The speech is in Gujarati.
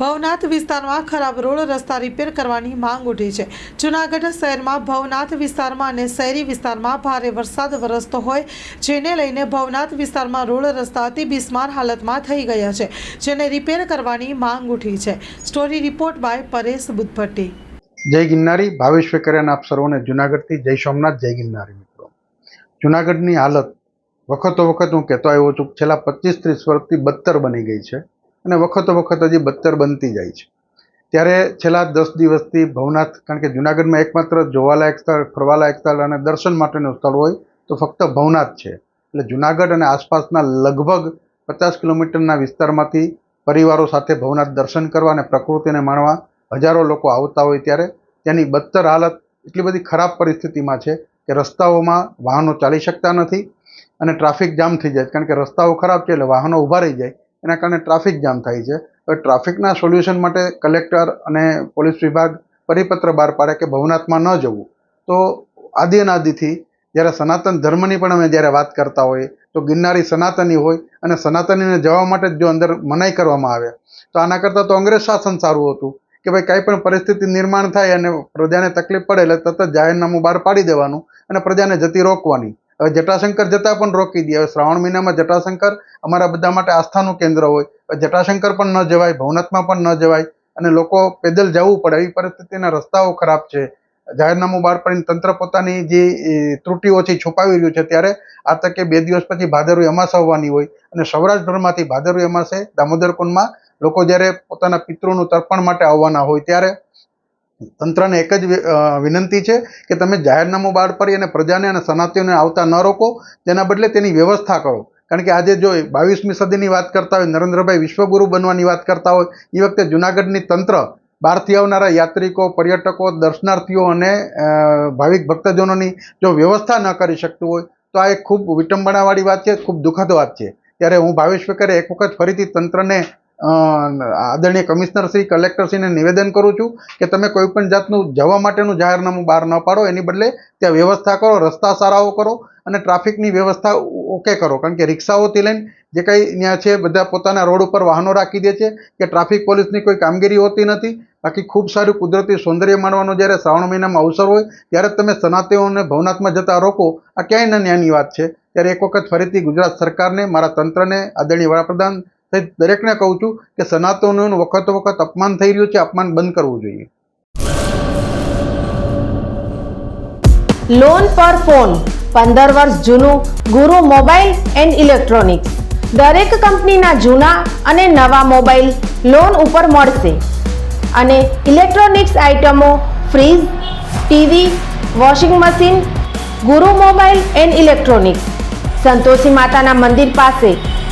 ભવનાથ વિસ્તારમાં ખરાબ રોડ રસ્તા રિપેર કરવાની માંગ ઉઠી છે. જૂનાગઢ શહેરમાં ભવનાથ વિસ્તારમાં અને શહેરી વિસ્તારમાં ભારે વરસાદ વરસતો હોય, જેને લઈને ભવનાથ વિસ્તારમાં રોડ રસ્તા અતિ બિસ્માર હાલતમાં થઈ ગયા છે, જેને રિપેર કરવાની માંગ ઉઠી છે. Story report by Paresh Buddhbhatti. જય ગિરનારી, ભાવેશ વેકરિયાના આપ સર્વોને જુનાગઢથી જય સોમનાથ, જય ગિરનારી મિત્રો. જુનાગઢની હાલત વખતો વખત હું કહેતો આવ્યો છું છેલ્લા પચીસ ત્રીસ વર્ષથી બદતર બની ગઈ છે. અને વખતો વખત હજી બદતર બનતી જાય છે. ત્યારે છેલ્લા દસ દિવસથી ભવનાથ, કારણ કે જુનાગઢમાં એકમાત્ર જોવાલાયક સ્થળ, ફરવાલાયક સ્થળ અને દર્શન માટેનું સ્થળ હોય, તો ફક્ત ભવનાથ છે. એટલે જુનાગઢ અને આસપાસના લગભગ પચાસ કિલોમીટરના વિસ્તારમાંથી પરિવારો સાથે ભવનાથ દર્શન કરવા અને પ્રકૃતિને માણવા હજારો લોકો આવતા હોય ત્યારે ત્યાંની બદતર હાલત એટલી બધી ખરાબ પરિસ્થિતિમાં છે કે રસ્તાઓમાં વાહનો ચાલી શકતા નથી અને ટ્રાફિક જામ થઈ જાય. કારણ કે રસ્તાઓ ખરાબ છે એટલે વાહનો ઊભા રહી જાય. એના કારણે ટ્રાફિક જામ થાય છે. હવે ટ્રાફિકના સોલ્યુશન માટે કલેક્ટર અને પોલીસ વિભાગ પરિપત્ર બહાર પાડે કે ભવનાથમાં ન જવું. તો આદિ અનાદિથી જ્યારે સનાતન ધર્મની પણ અમે જ્યારે વાત કરતા હોઈએ, તો ગિરનારી સનાતની હોય અને સનાતનીને જવા માટે જ અંદર મનાઈ કરવામાં આવે, તો આના કરતાં તો અંગ્રેજ શાસન સારું હતું કે ભાઈ કાંઈ પણ પરિસ્થિતિ નિર્માણ થાય અને પ્રજાને તકલીફ પડે એટલે તરત જાહેરનામું બહાર પાડી દેવાનું અને પ્રજાને જતી રોકવાની. હવે જટાશંકર જતાં પણ રોકી દે. હવે શ્રાવણ મહિનામાં જટાશંકર અમારા બધા માટે આસ્થાનું કેન્દ્ર હોય. જટાશંકર પણ ન જવાય, ભવનાથમાં પણ ન જવાય અને લોકો પેદલ જવું પડે. એવી પરિસ્થિતિના રસ્તાઓ ખરાબ છે. જાહેરનામું બહાર પડીને તંત્ર પોતાની જે ત્રુટીઓ છે છુપાવી રહ્યું છે ત્યારે આ તકે બે દિવસ પછી ભાદરવી અમાસ આવવાની હોય અને સૌરાષ્ટ્રભરમાંથી ભાદરવી અમાસે દામોદર કુંડમાં લોકો જ્યારે પોતાના પિતૃનું તર્પણ માટે આવવાના હોય ત્યારે તંત્રને એક જ વિનંતી છે કે તમે જાહેરનામું બહાર પાડી અને પ્રજાને અને સનાતનીઓને આવતા ન રોકો, તેના બદલે તેની વ્યવસ્થા કરો. કારણ કે આજે જો બાવીસમી સદીની વાત કરતા હોય, નરેન્દ્રભાઈ વિશ્વગુરુ બનવાની વાત કરતા હોય, એ વખતે જુનાગઢની તંત્ર બહારથી આવનારા યાત્રિકો, પર્યટકો, દર્શનાર્થીઓ અને ભાવિક ભક્તજનોની જો વ્યવસ્થા ન કરી શકતું હોય, તો આ એક ખૂબ વિટંબણાવાળી વાત છે, ખૂબ દુઃખદ વાત છે. ત્યારે હું ભાવેશ વેકરે એક વખત ફરીથી તંત્રને આદરણીય કમિશનર શ્રી કલેક્ટરશ્રીને નિવેદન કરું છું કે તમે કોઈપણ જાતનું જવા માટેનું જાહેરનામું બહાર ન પાડો. એની બદલે ત્યાં વ્યવસ્થા કરો, રસ્તા સારાઓ કરો અને ટ્રાફિકની વ્યવસ્થા ઓકે કરો. કારણ કે રિક્ષાઓથી લઈને જે કંઈ ત્યાં છે, બધા પોતાના રોડ ઉપર વાહનો રાખી દે છે કે ટ્રાફિક પોલીસની કોઈ કામગીરી હોતી નથી. બાકી ખૂબ સારું કુદરતી સૌંદર્ય માણવાનો જ્યારે શ્રાવણ મહિનામાં અવસર હોય, ત્યારે તમે સનાતિઓને ભવનાથમાં જતા રોકો. આ ક્યાંય ન ન્યાયની વાત છે. ત્યારે એક વખત ફરીથી ગુજરાત સરકારને, મારા તંત્રને, આદરણીય વડાપ્રધાન દરેકને કહું છું કે સનાતનોનું વખતો વખત અપમાન થઈ રહ્યું છે, અપમાન બંધ કરવું જોઈએ. લોન પર ફોન પંદર વર્ષ જૂનું, ગુરુ મોબાઈલ એન્ડ ઇલેક્ટ્રોનિક્સ. દરેક કંપનીના જૂના અને નવા મોબાઈલ લોન ઉપર મળશે. અને ઇલેક્ટ્રોનિક્સ આઇટમો fridge, TV, washing machine, Guru mobile and electronics. Santoshi માતાના મંદિર પાસે